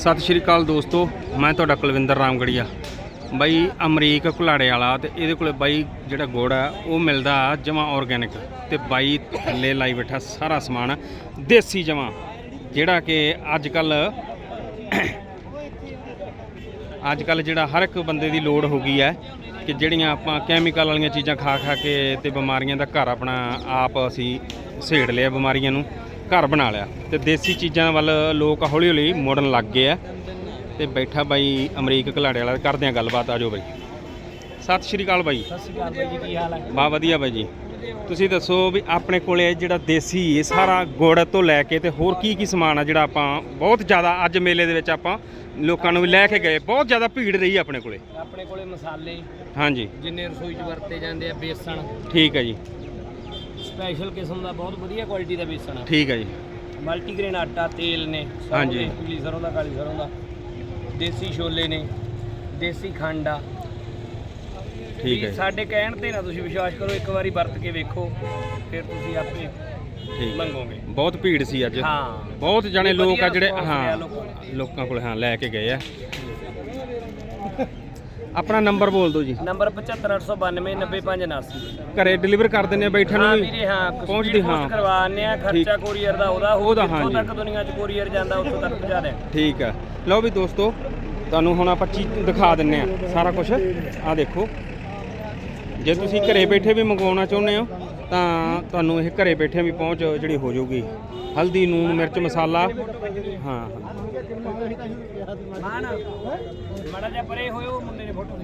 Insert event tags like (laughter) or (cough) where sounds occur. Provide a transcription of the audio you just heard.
ਸਤਿ ਸ਼੍ਰੀ ਅਕਾਲ ਦੋਸਤੋ, ਮੈਂ ਤੁਹਾਡਾ ਕੁਲਵਿੰਦਰ ਰਾਮਗੜੀਆ। ਬਾਈ ਅਮਰੀਕ ਕੁਲਾੜੇ ਵਾਲਾ ਤੇ ਇਹਦੇ ਕੋਲੇ ਬਾਈ ਜਿਹੜਾ ਗੁੜ ਆ, ਉਹ ਮਿਲਦਾ ਜਮਾ ਆਰਗੈਨਿਕ ਤੇ ਬਾਈ ਥੱਲੇ ਲਾਈ ਬੈਠਾ ਸਾਰਾ ਸਮਾਨ ਦੇਸੀ ਜਮਾ, ਜਿਹੜਾ ਕਿ ਅੱਜ ਕੱਲ (coughs) ਅੱਜ ਕੱਲ ਜਿਹੜਾ ਹਰ ਇੱਕ ਬੰਦੇ ਦੀ ਲੋੜ ਹੋ ਗਈ ਹੈ ਕਿ ਜਿਹੜੀਆਂ ਆਪਾਂ ਕੈਮੀਕਲ ਵਾਲੀਆਂ ਚੀਜ਼ਾਂ ਖਾ ਖਾ ਕੇ ਤੇ ਬਿਮਾਰੀਆਂ ਦਾ ਘਰ ਆਪਣਾ ਆਪ ਅਸੀਂ ਸੇੜ ਲਿਆ ਬਿਮਾਰੀਆਂ ਨੂੰ। ਘਰ ਬਣਾ ਲਿਆ ਤੇ ਦੇਸੀ ਚੀਜ਼ਾਂ ਵੱਲ ਲੋਕ ਹੌਲੀ ਹੌਲੀ ਮੋੜਨ ਲੱਗ ਗਏ ਆ। ਤੇ ਬੈਠਾ ਬਾਈ ਅਮਰੀਕ ਘਲਾੜੇ ਵਾਲਾ ਕਰਦੇ ਆ ਗੱਲਬਾਤ ਆਜੋ ਬਾਈ। ਸਤਿ ਸ਼੍ਰੀ ਅਕਾਲ ਬਾਈ। ਸਤਿ ਸ਼੍ਰੀ ਅਕਾਲ ਬਾਈ ਜੀ ਕੀ ਹਾਲ ਹੈ ਬਾ ਵਧੀਆ ਬਾਈ ਜੀ। ਤੁਸੀਂ ਦੱਸੋ ਵੀ ਆਪਣੇ ਕੋਲੇ ਜਿਹੜਾ ਦੇਸੀ ਇਹ ਸਾਰਾ ਗੁੜ ਤੋਂ ਲੈ ਕੇ ਤੇ ਹੋਰ ਕੀ ਕੀ ਸਮਾਨ ਆ ਜਿਹੜਾ ਆਪਾਂ ਬਹੁਤ ਜ਼ਿਆਦਾ ਅੱਜ ਮੇਲੇ ਦੇ ਵਿੱਚ ਆਪਾਂ ਲੋਕਾਂ ਨੂੰ ਵੀ ਲੈ ਕੇ ਗਏ। ਬਹੁਤ ਜ਼ਿਆਦਾ ਭੀੜ ਰਹੀ ਆਪਣੇ ਕੋਲੇ। ਆਪਣੇ ਕੋਲੇ ਮਸਾਲੇ ਹਾਂਜੀ। ਜਿੰਨੇ ਰਸੋਈ 'ਚ ਵਰਤੇ ਜਾਂਦੇ ਆ ਬੇਸਣ। ਠੀਕ ਹੈ ਜੀ। ਸਪੈਸ਼ਲ ਕਿਸਮ ਦਾ ਬਹੁਤ ਵਧੀਆ ਕੁਆਲਿਟੀ ਦਾ ਬੇਸਣ ਆ। ਠੀਕ ਹੈ ਜੀ। ਮਲਟੀਗ੍ਰੇਨ ਆਟਾ ਤੇਲ ਨੇ ਸਰੋਂ ਹਾਂਜੀ। ਦੇ, ਪੀਲੀ ਸਰੋਂ ਦਾ ਕਾਲੀ ਸਰੋਂ ਦਾ ਦੇਸੀ ਛੋਲੇ ਨੇ ਦੇਸੀ ਖੰਡ ਆ। ਠੀਕ ਹੈ ਜੀ, ਸਾਡੇ ਕਹਿਣ ਤੇ ਨਾ ਤੁਸੀਂ ਵਿਸ਼ਵਾਸ ਕਰੋ ਇੱਕ ਵਾਰੀ ਵਰਤ ਕੇ ਵੇਖੋ ਫਿਰ ਤੁਸੀਂ ਆਪੇ ਠੀਕ। ਹੈ। ਮੰਗੋਗੇ। ਬਹੁਤ ਭੀੜ ਸੀ ਅੱਜ। ਹਾਂ। ਬਹੁਤ ਜਣੇ ਲੋਕ ਆ ਵਧੀਆ ਜਿਹੜੇ response ਰਿਹਾ ਹਾਂ ਲੋਕਾਂ ਦਾ। ਲੋਕਾਂ ਕੋਲ ਹਾਂ ਲੈ ਕੇ ਗਏ ਆ। ਆਪਣਾ ਨੰਬਰ ਬੋਲ ਦਿਓ ਜੀ। ਨੰਬਰ 75892 90579 ਘਰੇ ਡਿਲੀਵਰ ਕਰ ਦਿੰਦੇ ਆ ਬੈਠਣ ਹਾਂ ਨੂੰ ਵੀਰੇ ਹਾਂ ਪਹੁੰਚਦੀ ਹਾਂ। ਕਰਵਾਉਂਦੇ ਆ ਖਰਚਾ ਕੋਰੀਅਰ ਦਾ ਉਹਦਾ ਉਹਦਾ, ਜਿੱਥੋਂ ਹਾਂਜੀ। ਤੱਕ ਦੁਨੀਆ 'ਚ ਕੋਰੀਅਰ ਜਾਂਦਾ ਉੱਥੋਂ ਤੱਕ ਪਹੁੰਚਾ ਦੇ ਠੀਕ ਆ। ਲਓ ਵੀ ਦੋਸਤੋ ਤੁਹਾਨੂੰ ਹੁਣ ਆਪਾਂ ਚੀਜ਼ ਦਿਖਾ ਦਿੰਨੇ ਆ ਸਾਰਾ ਕੁਝ ਆ ਦੇਖੋ। ਜੇ ਤੁਸੀਂ ਘਰੇ ਬੈਠੇ ਵੀ ਮੰਗਵਾਉਣਾ ਚਾਹੁੰਦੇ ਹੋ ਤਾਂ ਤੁਹਾਨੂੰ ਇਹ ਘਰੇ ਬੈਠਿਆਂ ਵੀ ਪਹੁੰਚ ਜਿਹੜੀ ਹੋ ਜਾਊਗੀ। ਹਲਦੀ, ਨੂਨ, ਮਿਰਚ, ਮਸਾਲਾ। ਹਾਂ ਮਾੜਾ ਜਿਹਾ ਪਰੇ ਹੋਇਓ ਮੁੰਡੇ ਨੇ ਫੋਟੋ